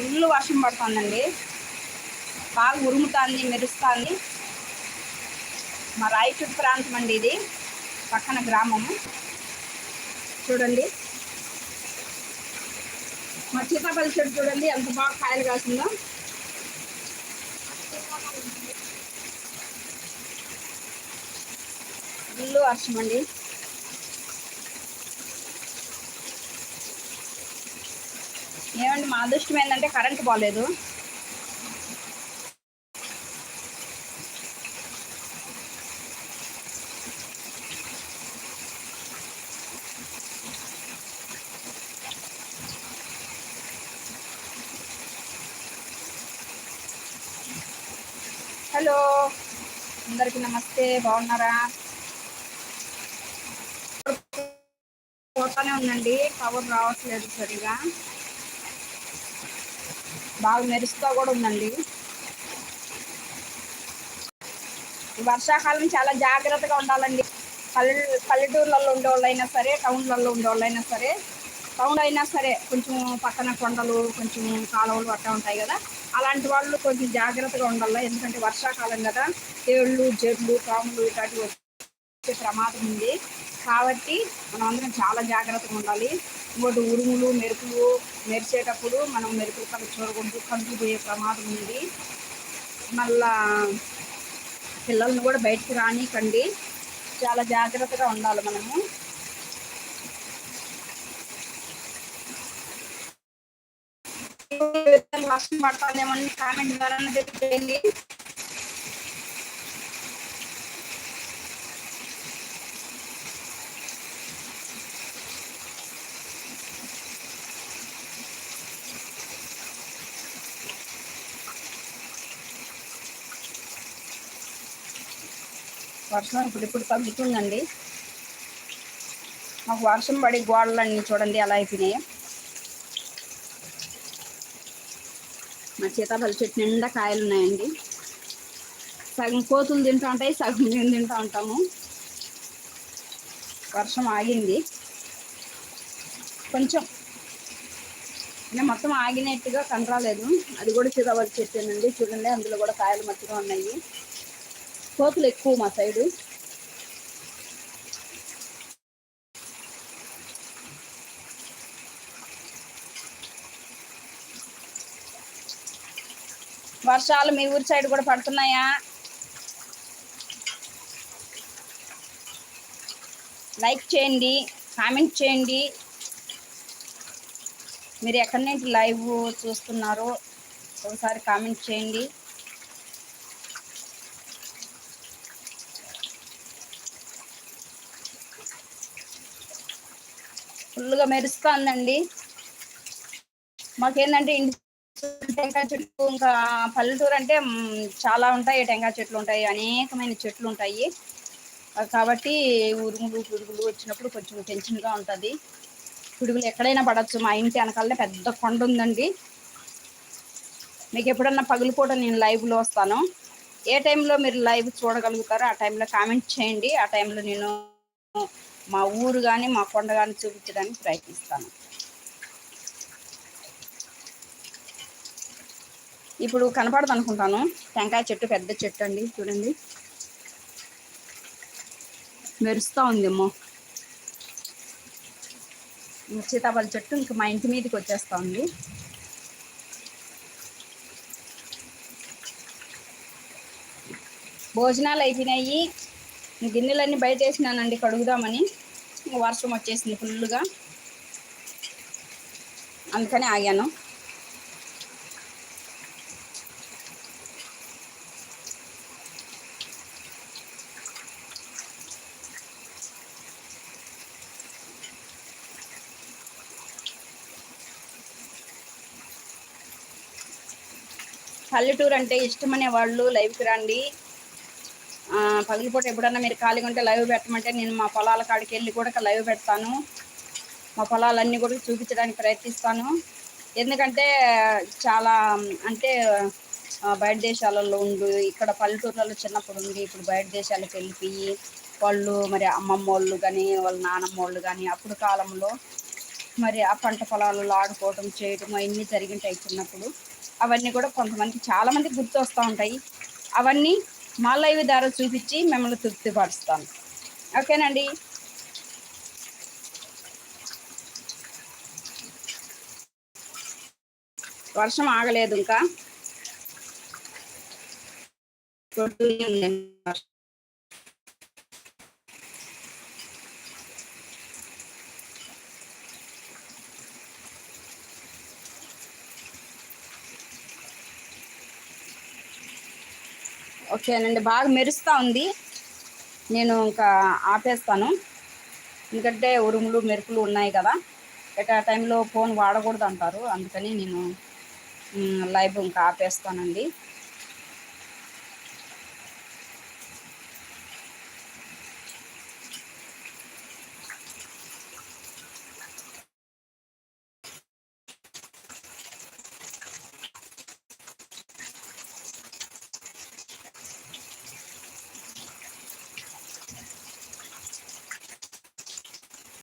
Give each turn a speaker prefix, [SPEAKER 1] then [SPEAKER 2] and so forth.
[SPEAKER 1] Full వర్షం పడుతుందండి. బాగా ఉరుముతుంది మెరుస్తుంది. మా రాయచూరు ప్రాంతం అండి ఇది పక్కన గ్రామము చూడండి. మా సీతాపల్లి చెట్టు చూడండి ఎంత బాగా కాయలు కాసిందో. ఫుల్ వర్షం అండి. ఏమండి మా అదృష్టం ఏంటంటే కరెంట్ పోలేదు. హలో అందరికి నమస్తే బాగున్నారా? పోతానే ఉందండి పవర్ రావట్లేదు సరిగా. బాగా మెరుస్తూ కూడా ఉందండి. వర్షాకాలం చాలా జాగ్రత్తగా ఉండాలండి. పల్లె పల్లెటూర్లలో ఉండేవాళ్ళైనా సరే టౌన్లలో ఉండేవాళ్ళైనా సరే టౌన్ అయినా సరే కొంచెం పక్కన కొండలు కొంచెం కాలువలు అట్టా ఉంటాయి కదా. అలాంటి వాళ్ళు కొంచెం జాగ్రత్తగా ఉండాలి. ఎందుకంటే వర్షాకాలం కదా. తేళ్ళు జడ్లు పాములు ఇట్లాంటివి వచ్చే ప్రమాదం ఉంది. కాబట్టి మనం చాలా జాగ్రత్తగా ఉండాలి. ఇంకోటి ఉరుములు మెరుపులు మెరిసేటప్పుడు మనం మెరుపులు కళ్ళు చూడకూడదు. కంట్లు పోయే ప్రమాదం ఉంది మళ్ళా పిల్లల్ని కూడా బయటకు రానికండి. చాలా జాగ్రత్తగా ఉండాలి మనము. వర్షం పడతానేమని కామెంట్ ద్వారా తెలియజేయండి. వర్షం ఇప్పుడు ఇప్పుడు తగ్గుతుందండి. మాకు వర్షం పడి గోడలన్నీ చూడండి ఎలా అయిపోయినాయి. మా సీతాఫల చెట్టు నిండా కాయలు ఉన్నాయండి. సగం కోతులు తింటూ ఉంటాయి సగం మేము తింటూ ఉంటాము. వర్షం ఆగింది. కొంచెం నేను మొత్తం ఆగినట్టుగా కనరాలేదు అది కూడా సీతాఫల చెట్టేనండి చూడండి అందులో కూడా కాయలు మట్టిగా ఉన్నాయి. కోతులు ఎక్కువ మా సైడు. వర్షాలు మీ ఊరి సైడ్ కూడా పడుతున్నాయా? లైక్ చేయండి కామెంట్ చేయండి. మీరు ఎక్కడి నుంచి లైవ్ చూస్తున్నారో ఒకసారి కామెంట్ చేయండి. ఫుల్గా మెరుస్తుందండి. మాకేంటంటే ఇంటి టెంకాయ చెట్లు ఇంకా పల్లెటూరు అంటే చాలా ఉంటాయి టెంకాయ చెట్లు ఉంటాయి అనేకమైన చెట్లు ఉంటాయి. కాబట్టి ఉరుములు పురుగులు వచ్చినప్పుడు కొంచెం టెన్షన్గా ఉంటుంది. పిడుగులు ఎక్కడైనా పడవచ్చు మా ఇంటి వెనకాలనే పెద్ద కొండ ఉందండి. మీకు ఎప్పుడన్నా పగిలిపోవడం నేను లైవ్లో వస్తాను. ఏ టైంలో మీరు లైవ్ చూడగలుగుతారో ఆ టైంలో కామెంట్ చేయండి. ఆ టైంలో నేను మా ఊరు కానీ మా కొండ కానీ చూపించడానికి ప్రయత్నిస్తాను. ఇప్పుడు కనపడదు అనుకుంటాను టెంకాయ చెట్టు పెద్ద చెట్టు అండి చూడండి. మెరుస్తూ ఉందేమో. సీతాఫల చెట్టు ఇంకా మా ఇంటి మీదకి వచ్చేస్తా ఉంది. భోజనాలు అయిపోయినాయి. గిన్నెలన్నీ బయట వేసినానండి కడుగుదామని. వర్షం వచ్చేసింది ఫుల్గా అందుకని ఆగాను. పల్లెటూరు అంటే ఇష్టమనే వాళ్ళు లైవ్కి రండి. పగిలిపోతే ఎప్పుడన్నా మీరు ఖాళీగా ఉంటే లైవ్ పెట్టమంటే నేను మా పొలాల కాడికి వెళ్ళి కూడా లైవ్ పెడతాను. మా పొలాలన్నీ కూడా చూపించడానికి ప్రయత్నిస్తాను. ఎందుకంటే చాలా అంటే బయట దేశాలలో ఉండు ఇక్కడ పల్లెటూర్లలో చిన్నప్పుడు ఉండి ఇప్పుడు బయట దేశాలకు వెళ్ళిపోయి వాళ్ళు మరి అమ్మమ్మ వాళ్ళు కానీ వాళ్ళ నానమ్మ వాళ్ళు కానీ అప్పుడు కాలంలో మరి ఆ పంట పొలాలలో ఆడుకోవటం చేయటం అవన్నీ జరిగింటాయి చిన్నప్పుడు. అవన్నీ కూడా కొంతమందికి చాలామందికి గుర్తు వస్తూ ఉంటాయి. అవన్నీ మా లైవ్ ద్వారా చూపించి మిమ్మల్ని తృప్తిపరుస్తాను. ఓకేనండి? వర్షం ఆగలేదు ఇంకా. ఓకేనండి. బాగా మెరుస్తూ ఉంది. నేను ఇంకా ఆపేస్తాను. ఎందుకంటే ఉరుములు మెరుపులు ఉన్నాయి కదా. ఎట్ ఆ టైంలో ఫోన్ వాడకూడదు అంటారు. అందుకని నేను లైవ్ ఇంకా ఆపేస్తానండి.